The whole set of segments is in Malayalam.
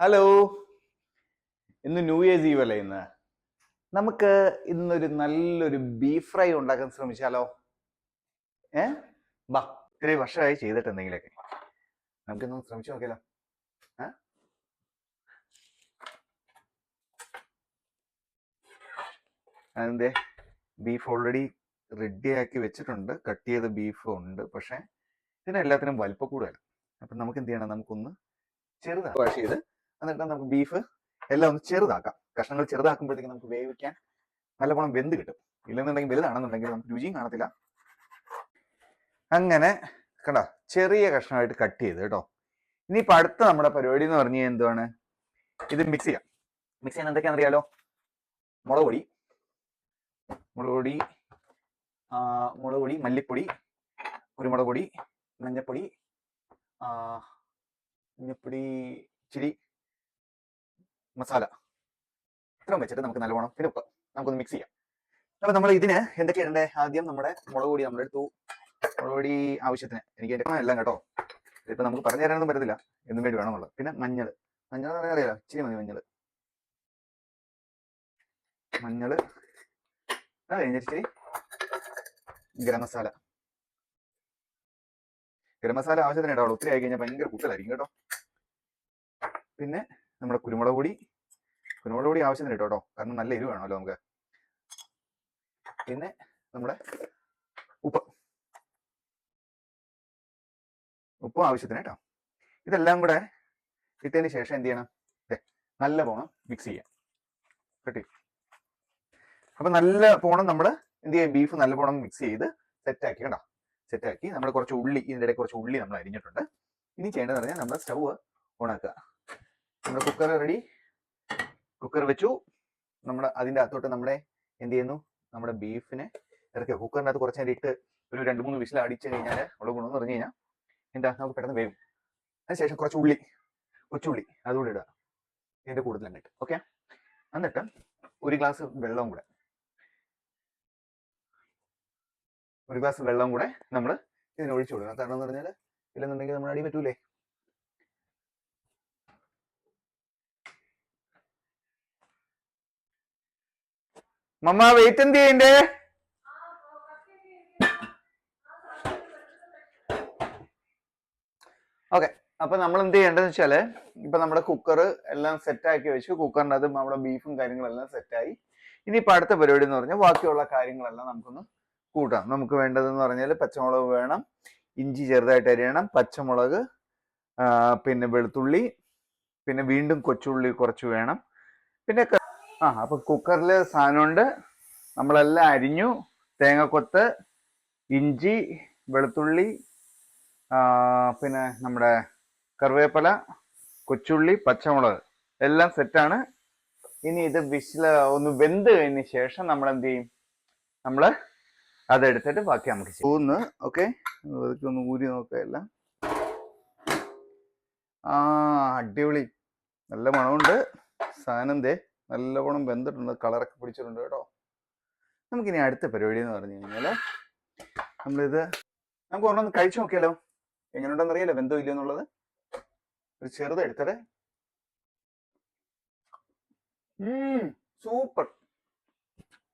ഹലോ ഇന്ന് ന്യൂ ഇയേഴ്സ് ഈവ് അല്ലേ ഇന്ന്? നമുക്ക് ഇന്നൊരു നല്ലൊരു ബീഫ് ഫ്രൈ ഉണ്ടാക്കാൻ ശ്രമിച്ചാലോ? ഏ? ബാ ഇത്രയും വർഷമായി ചെയ്തിട്ട് എന്തെങ്കിലുമൊക്കെ. നമുക്കിന്ന് ശ്രമിച്ചു നോക്കിയാലോ? അതെന്തേ? ബീഫ് ഓൾറെഡി റെഡിയാക്കി വെച്ചിട്ടുണ്ട്. കട്ട് ചെയ്ത ബീഫ് ഉണ്ട്. പക്ഷേ ഇതിനെല്ലാത്തിനും വലിപ്പം കൂടുതലാണ്. അപ്പം നമുക്ക് എന്ത് ചെയ്യണം? നമുക്കൊന്ന് ചെറുതാണ് വാഷ് ചെയ്ത് എന്നിട്ട് നമുക്ക് ബീഫ് എല്ലാം ഒന്ന് ചെറുതാക്കാം. കഷ്ണങ്ങൾ ചെറുതാക്കുമ്പോഴത്തേക്ക് നമുക്ക് വേവിക്കാൻ നല്ലവണ്ണം വെന്ത് കിട്ടും. ഇല്ലെന്നുണ്ടെങ്കിൽ വലുതാണെന്നുണ്ടെങ്കിൽ നമുക്ക് രുചിയും കാണത്തില്ല. അങ്ങനെ കണ്ട ചെറിയ കഷ്ണമായിട്ട് കട്ട് ചെയ്ത് കേട്ടോ. ഇനിയിപ്പോൾ അടുത്ത നമ്മുടെ പരിപാടി എന്ന് പറഞ്ഞു എന്താണ് ഇത് മിക്സ് ചെയ്യാം. മിക്സ് ചെയ്യാൻ എന്തൊക്കെയാണെന്ന് അറിയാലോ? മുളക് പൊടി. മുളക് പൊടി മുളക് പൊടി മല്ലിപ്പൊടി കുരുമുളക് പൊടി മഞ്ഞപ്പൊടി മഞ്ഞപ്പൊടി ചിരി മസാല. ഇത്രയും വെച്ചിട്ട് നമുക്ക് നല്ലവണ്ണം പിന്നെ ഉപ്പ് നമുക്കൊന്ന് മിക്സ് ചെയ്യാം. അപ്പൊ നമ്മൾ ഇതിന് എന്തൊക്കെ ഇടണ്ടേ? ആദ്യം നമ്മുടെ മുളക് പൊടി നമ്മൾ എടുത്തു. മുളക് പൊടി ആവശ്യത്തിന് എനിക്ക് എന്റെ എല്ലാം കേട്ടോ. ഇപ്പൊ നമുക്ക് പറഞ്ഞു തരാനൊന്നും പറ്റത്തില്ല. എന്നും വേണ്ടി വേണമെന്നുള്ളത്. പിന്നെ മഞ്ഞൾ മഞ്ഞൾ എന്ന് അറിയാലോ? ഇച്ചിരി മതി മഞ്ഞൾ മഞ്ഞൾ അത് കഴിഞ്ഞിട്ട് ഗരം മസാല. ഗരം മസാല ആവശ്യത്തിന് ഇടാവുള്ളൂ. ഒത്തിരി ആയി കഴിഞ്ഞാൽ ഭയങ്കര കൂട്ടലായിരിക്കും കേട്ടോ. പിന്നെ നമ്മുടെ കുരുമുളക് പൊടി. കുരുമുളക് കൂടി ആവശ്യത്തിന് ഇട്ടോ കേട്ടോ കാരണം നല്ല എരിവ് വേണമല്ലോ നമുക്ക്. പിന്നെ നമ്മുടെ ഉപ്പ്. ഉപ്പും ആവശ്യത്തിന് കേട്ടോ ഇതെല്ലാം കൂടെ ഇട്ടതിന് ശേഷം എന്ത് ചെയ്യണം? നല്ല പോണം മിക്സ് ചെയ്യാം. കേട്ടി. അപ്പൊ നല്ല പോണം നമ്മൾ എന്ത് ചെയ്യാം? ബീഫ് നല്ല പോണം മിക്സ് ചെയ്ത് സെറ്റാക്കി കേട്ടോ സെറ്റാക്കി നമ്മൾ കുറച്ച് ഉള്ളി ഇതിന്റെ ഇടയിൽ കുറച്ച് ഉള്ളി നമ്മൾ അരിഞ്ഞിട്ടുണ്ട്. ഇനി ചെയ്യേണ്ടതെന്ന് പറഞ്ഞാൽ നമ്മുടെ സ്റ്റവ് ഓണാക്കുക. നമ്മുടെ കുക്കർ റെഡി കുക്കർ വെച്ചു. നമ്മൾ അതിന്റെ അകത്തോട്ട് നമ്മുടെ എന്ത് ചെയ്യുന്നു? നമ്മുടെ ബീഫിനെ ഇറക്കുക കുക്കറിന്റെ അകത്ത് കുറച്ച് നേരം ഇട്ട് ഒരു രണ്ട് മൂന്ന് വിസിൽ അടിച്ചു കഴിഞ്ഞാൽ ഉള്ള ഗുണമെന്ന് പറഞ്ഞു കഴിഞ്ഞാൽ എന്താ? നമുക്ക് പെട്ടെന്ന് വേവും. അതിനുശേഷം കുറച്ച് ഉള്ളി കൊച്ചുള്ളി അതുകൂടി ഇടുക. ഇതിന്റെ കൂടുതൽ എന്നിട്ട് ഓക്കെ എന്നിട്ട് ഒരു ഗ്ലാസ് വെള്ളവും കൂടെ. ഒരു ഗ്ലാസ് വെള്ളം കൂടെ നമ്മൾ ഇതിന് ഒഴിച്ചു കൊടുക്കണം കാരണം എന്ന് പറഞ്ഞാൽ ഇല്ലെന്നുണ്ടെങ്കിൽ നമ്മൾ അടി പറ്റൂലേ? മമ്മ വെയിറ്റ് എന്ത് ചെയ്യണ്ടേ? ഓക്കെ അപ്പൊ നമ്മൾ എന്ത് ചെയ്യേണ്ടതെന്ന് വെച്ചാൽ ഇപ്പൊ നമ്മുടെ കുക്കർ എല്ലാം സെറ്റ് ആക്കി വെച്ചു. കുക്കറിന്റെ അത് നമ്മുടെ ബീഫും കാര്യങ്ങളെല്ലാം സെറ്റായി ഇനിയിപ്പോ അടുത്ത പരിപാടി എന്ന് പറഞ്ഞാൽ ബാക്കിയുള്ള കാര്യങ്ങളെല്ലാം നമുക്കൊന്ന് കൂട്ടാം. നമുക്ക് വേണ്ടതെന്ന് പറഞ്ഞാൽ പച്ചമുളക് വേണം ഇഞ്ചി ചെറുതായിട്ട് അരിയണം പച്ചമുളക് പിന്നെ വെളുത്തുള്ളി പിന്നെ വീണ്ടും കൊച്ചുള്ളി കുറച്ച് വേണം. പിന്നെ ആ അപ്പൊ കുക്കറിൽ സാധനമുണ്ട്. നമ്മളെല്ലാം അരിഞ്ഞു. തേങ്ങക്കൊത്ത് ഇഞ്ചി വെളുത്തുള്ളി പിന്നെ നമ്മുടെ കറിവേപ്പില കൊച്ചുള്ളി പച്ചമുളക് എല്ലാം സെറ്റാണ്. ഇനി ഇത് വിശില ഒന്ന് വെന്ത് കഴിഞ്ഞ ശേഷം നമ്മൾ എന്ത് ചെയ്യും? നമ്മൾ അതെടുത്തിട്ട് ബാക്കി നമുക്ക് ഊന്ന് ഓക്കെ. ഒന്ന് ഊരി നോക്കാം എല്ലാം. ആ അടിപൊളി. നല്ല മണമുണ്ട്. സാധനം ദേ. നല്ലവണ്ണം വെന്തിട്ടുണ്ട് കളറൊക്കെ പിടിച്ചിട്ടുണ്ട് കേട്ടോ. നമുക്കിനി അടുത്ത പരിപാടി എന്ന് പറഞ്ഞു കഴിഞ്ഞാൽ നമ്മളിത് നമുക്ക് ഒരെണ്ണം കഴിച്ചു നോക്കിയാലോ? എങ്ങനെയുണ്ടെന്ന് അറിയാലോ വെന്തോ ഇല്ലയോ എന്നുള്ളത്? ഒരു ചെറുത് എടുത്തത്. സൂപ്പർ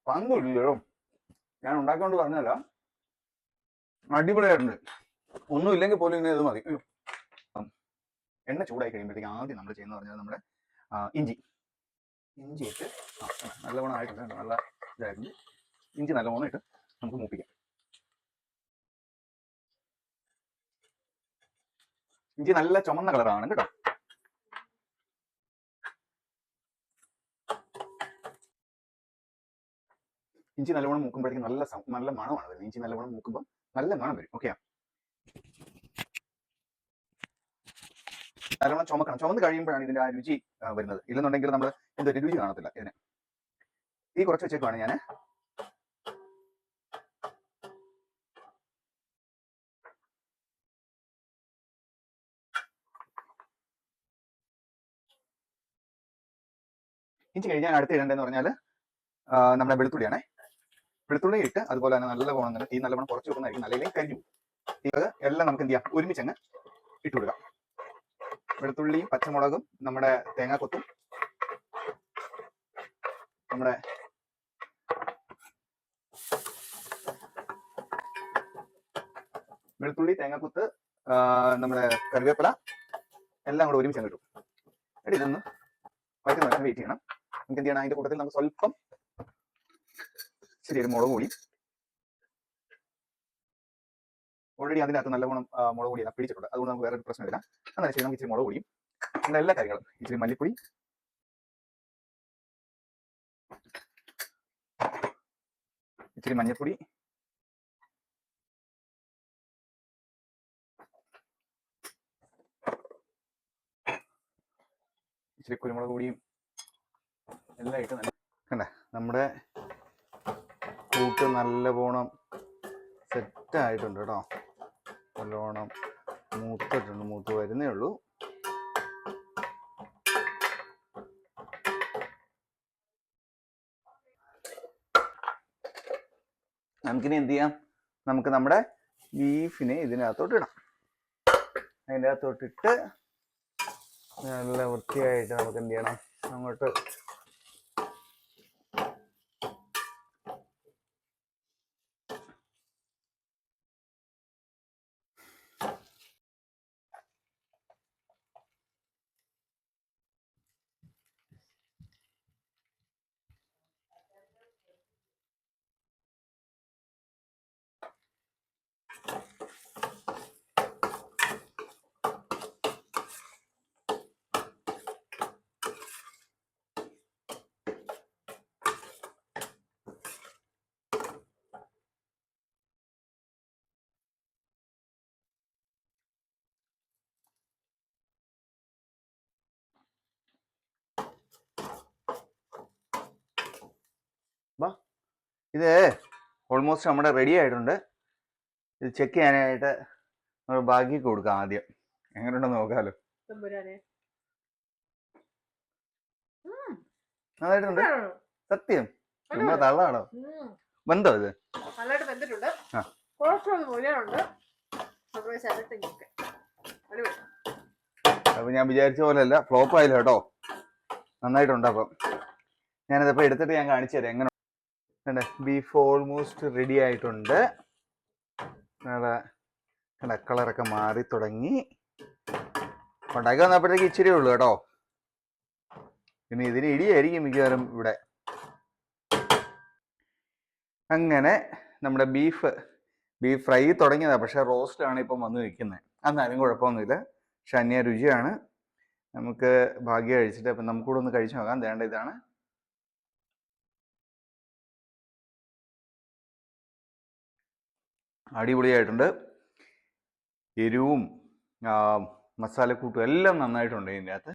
പങ്കുമില്ലയോ ഞാൻ ഉണ്ടാക്കിക്കൊണ്ട് പറഞ്ഞല്ല. അടിപൊളിയായിട്ടുണ്ട്. ഒന്നും ഇല്ലെങ്കിൽ പോലും ഇങ്ങനെ ഇത് മതി. എണ്ണ ചൂടായി കഴിയുമ്പോഴത്തേക്ക് ആദ്യം നമ്മൾ ചെയ്യുന്ന പറഞ്ഞാൽ നമ്മുടെ ഇഞ്ചി. ഇഞ്ചി ഇട്ട് ആ, നല്ലവണ്ണം ആയിട്ടുണ്ട്. നല്ല ഇതായിരുന്നു ഇഞ്ചി നല്ലവണ്ണം ഇട്ട് നമുക്ക് മൂപ്പിക്കാം. ഇഞ്ചി നല്ല ചുമന്ന കളറാണ് കേട്ടോ. ഇഞ്ചി നല്ലവണ്ണം മൂക്കുമ്പോഴേക്കും നല്ല നല്ല മണമാണ് വരുന്നത്. ഇഞ്ചി നല്ലവണ്ണം മൂക്കുമ്പോൾ നല്ല മണം വരും. ഓക്കെയാ നല്ലവണ്ണം ചുമക്കണം. ചുമന്ന് കഴിയുമ്പോഴാണ് ഇതിന്റെ ആ രുചി വരുന്നത്. ഇല്ലെന്നുണ്ടെങ്കിൽ നമ്മൾ എന്തൊരു രുചി കാണത്തില്ല ഇതിന്. ഈ കുറച്ച് വെച്ചേക്കുവാണ് ഞാൻ ഇഞ്ചി കഴിഞ്ഞ് ഞാൻ അടുത്ത് ഇടേണ്ടതെന്ന് പറഞ്ഞാൽ നമ്മുടെ വെളുത്തുള്ളിയാണേ. വെളുത്തുള്ളി ഇട്ട് അതുപോലെ തന്നെ നല്ല പോകണം ഈ നല്ലവണ്ണം കുറച്ച് വെക്കുന്നതായിരിക്കും നല്ല കരിഞ്ഞു. ഇത് എല്ലാം നമുക്ക് എന്ത് ചെയ്യാം? ഒരുമിച്ച് അങ്ങ് ഇട്ടുകൊടുക്കാം. വെളുത്തുള്ളിയും പച്ചമുളകും നമ്മുടെ തേങ്ങാക്കൊത്തും നമ്മുടെ വെളുത്തുള്ളി തേങ്ങാക്കുത്ത് നമ്മുടെ കറിവേപ്പില എല്ലാം കൂടെ ഒരുമിച്ച് ഇട്ടു. എടി ഇതൊന്ന് വഴറ്റി നോക്കാൻ വെയിറ്റ് ചെയ്യണം. നമുക്ക് എന്ത് ചെയ്യണം? അതിന്റെ കൂട്ടത്തിൽ നമുക്ക് സ്വല്പം ശരിയൊരു മുളക് കൂടി ഓൾറെഡി അതിനകത്ത് നല്ലവണ്ണം ആ, മുളക് പൊടി പിടിച്ചിട്ടുണ്ട്. അതുകൊണ്ട് നമുക്ക് വേറെ ഒരു പ്രശ്നമില്ല. എന്നാലും ശരി നമുക്ക് ഇച്ചിരി മുളക് പൊടിയും അങ്ങനെ എല്ലാ കാര്യങ്ങളും ഇച്ചിരി മല്ലിപ്പൊടി ഇച്ചിരി മഞ്ഞൾപ്പൊടി ഇച്ചിരി കുരുമുളക് പൊടിയും എല്ലാം ഇട്ട് കണ്ട? നമ്മുടെ കൂട്ട് നല്ല സെറ്റ് ആയിട്ടുണ്ട് കേട്ടോ. നല്ലോണം മൂത്തിട്ടുണ്ട് മൂത്ത് വരുന്നേ ഉള്ളൂ. നമുക്കിനി എന്ത് ചെയ്യാം? നമുക്ക് നമ്മുടെ ബീഫിനെ ഇതിനകത്തോട്ട് ഇടാം. അതിന്റെ അകത്തോട്ടിട്ട് നല്ല വൃത്തിയായിട്ട് നമുക്ക് എന്ത് ചെയ്യണം? അങ്ങോട്ട് ഇത് ഓൾമോസ്റ്റ് നമ്മുടെ റെഡി ആയിട്ടുണ്ട്. ഇത് ചെക്ക് ചെയ്യാനായിട്ട് നമ്മൾ ബാക്കി കൊടുക്കാം ആദ്യം. എങ്ങനെയുണ്ടെന്ന് നോക്കാലോ. നന്നായിട്ടുണ്ട്. സത്യം. അടിപൊളി. തള്ളാണോ? ബന്ധോ ഇത്. അപ്പൊ ഞാൻ വിചാരിച്ച പോലെ അല്ല ഫ്ലോപ്പ് ആയില്ല കേട്ടോ. നന്നായിട്ടുണ്ട് അപ്പം. ഞാനതിപ്പോ എടുത്തിട്ട് ഞാൻ കാണിച്ചു തരാം. എങ്ങനെ ബീഫ് ഓൾമോസ്റ്റ് റെഡി ആയിട്ടുണ്ട്. നല്ല കണ്ട? കളറൊക്കെ മാറി തുടങ്ങി. ഉണ്ടാക്കി വന്നപ്പോഴത്തേക്ക് ഇച്ചിരി ഉള്ളൂ കേട്ടോ. പിന്നെ ഇതിന് ഇടിയായിരിക്കും മിക്കവാറും ഇവിടെ. അങ്ങനെ നമ്മുടെ ബീഫ് ബീഫ് ഫ്രൈ തുടങ്ങിയതാണ് പക്ഷെ റോസ്റ്റ് ആണ് ഇപ്പം വന്ന് നിൽക്കുന്നത്. എന്നാലും കുഴപ്പമൊന്നുമില്ല. പക്ഷെ അന്യ രുചിയാണ്. നമുക്ക് ഭാഗ്യം കഴിച്ചിട്ട് അപ്പം നമുക്കൂടെ ഒന്ന് കഴിച്ചു നോക്കാം. വേണ്ട ഇതാണ്. അടിപൊളിയായിട്ടുണ്ട്. എരിവും മസാലക്കൂട്ടും എല്ലാം നന്നായിട്ടുണ്ട് ഇതിന്റെ അകത്ത്.